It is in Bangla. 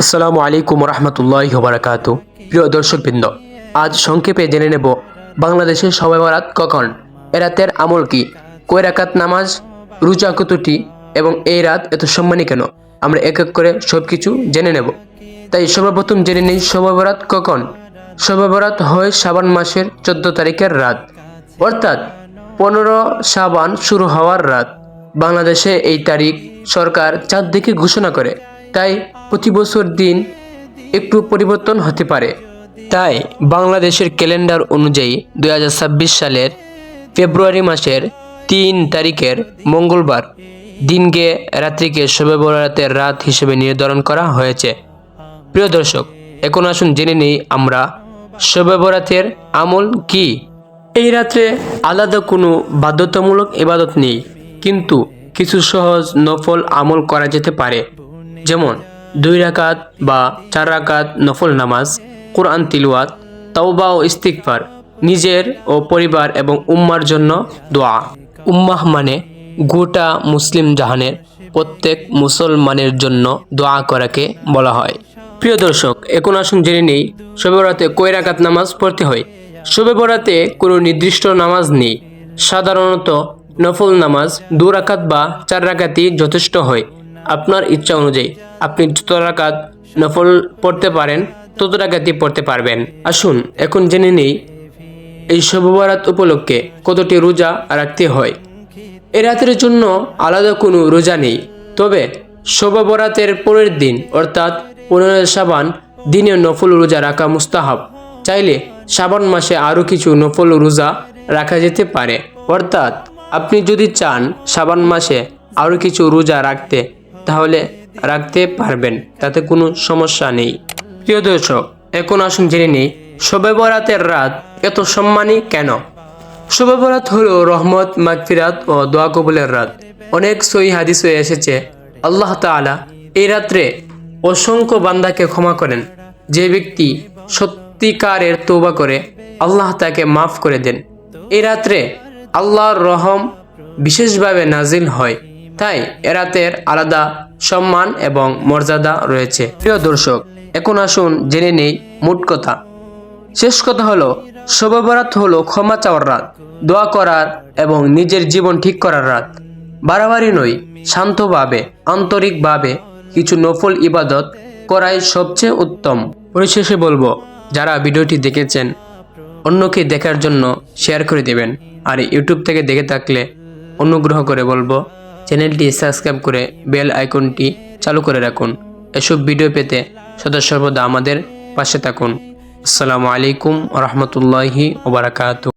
আসসালামু আলাইকুম রহমতুল্লাহ বারাকাত প্রিয় দর্শকবৃন্দ, আজ সংক্ষেপে জেনে নেব বাংলাদেশের সবে বরাত কখন এ রাতের আমল কি, কয় রাকাত নামাজ, রোজা কতটি এবং এই রাত এত সম্মানী কেন? আমরা এক এক করে সব কিছু জেনে নেব। তাই সর্বপ্রথম জেনে নিই শবে বরাত কখন। শবে বরাত হয় শ্রাবণ মাসের চোদ্দ তারিখের রাত। অর্থাৎ পনেরো শ্রাবণ শুরু হওয়ার রাত। বাংলাদেশে এই তারিখ সরকার চাঁদ দিকে ঘোষণা করে। তাই প্রতি বছর দিন একটু পরিবর্তন হতে পারে। তাই বাংলাদেশের ক্যালেন্ডার অনুযায়ী দু হাজার ছাব্বিশ সালের ফেব্রুয়ারি মাসের তিন তারিখের মঙ্গলবার দিনকে রাত্রিকে শবে বরাতের রাত হিসেবে নির্ধারণ করা হয়েছে। প্রিয় দর্শক, এখন আসুন জেনে নেই আমরা শবে বরাতের আমল কি। এই রাত্রে আলাদা কোনো বাধ্যতামূলক ইবাদত নেই, কিন্তু কিছু সহজ নফল আমল করা যেতে পারে। যেমন দুই রাকাত বা চার রাকাত নফল নামাজ, কোরআন তিলওয়াত, তাওবা ও ইস্তিকফার নিজের ও পরিবার এবং উম্মার জন্য দোয়া। উম্মাহ মানে গোটা মুসলিম জাহানের প্রত্যেক মুসলমানের জন্য দোয়া করাকে বলা হয়। প্রিয় দর্শক, এখন আসুন জেনে নেই শবে বরাতে কয় রাকাত নামাজ পড়তে হয়। শবে বরাতে কোনো নির্দিষ্ট নামাজ নেই। সাধারণত নফল নামাজ দু রাকাত বা চার রাকাতই যথেষ্ট হয়। আপনার ইচ্ছা অনুযায়ী। আপনি যত রাকাত নফল পড়তে পারেন, তত রাকাতই পড়তে পারবেন। আসুন, এখন জেনে নেই, এই শবে বরাত উপলক্ষে কতটি রোজা রাখতে হয়। এ রাতের জন্য আলাদা কোনো রোজা নেই। তবে শোভা বরাতের পরের দিন, অর্থাৎ পনেরো সাবান, দিনে নফল রোজা রাখা মুস্তাহাব। চাইলে সাবান মাসে আরও কিছু নফল রোজা রাখা যেতে পারে। অর্থাৎ আপনি যদি চান সাবান মাসে আরও কিছু রোজা রাখতে তাহলে রাখতে পারবেন, তাতে কোনো সমস্যা নেই। প্রিয় দর্শক, এখন আসুন জেনে নিই শবে বরাতের রাত এত সম্মানী কেন? শবে বরাত হলো রহমত, মাগফিরাত ও দোয়া কবুলের রাত। অনেক সই হাদিসে এসেছে, আল্লাহ তাআলা এই রাত্রে অসংখ্য বান্দাকে ক্ষমা করেন। যে ব্যক্তি সত্যিকারের তৌবা করে, আল্লাহ তাকে মাফ করে দেন। এই রাত্রে আল্লাহর রহম বিশেষভাবে নাজিল হয়। তাই এ রাতের আলাদা সম্মান এবং মর্যাদা রয়েছে। প্রিয় দর্শক, এখন আসুন জেনে নেই মোট কথা। শেষ কথা হলো শবে বরাত হলো ক্ষমা চাওয়ার রাত, দোয়া করার এবং নিজের জীবন ঠিক করার রাত। বাড়াবাড়ি নয়, শান্তভাবে, আন্তরিকভাবে কিছু নফল ইবাদত করাই সবচেয়ে উত্তম। পরিশেষে বলব, যারা ভিডিওটি দেখেছেন, অন্যকে দেখার জন্য শেয়ার করে দেবেন। আর ইউটিউব থেকে দেখে থাকলে অনুগ্রহ করে বলব চ্যানেলটি সাবস্ক্রাইব করে বেল আইকনটি চালু করে রাখুন। এসব ভিডিও পেতে সদা সর্বদা আমাদের পাশে থাকুন। আসসালামু আলাইকুম রহমতুল্লাহি ওবরাকাতু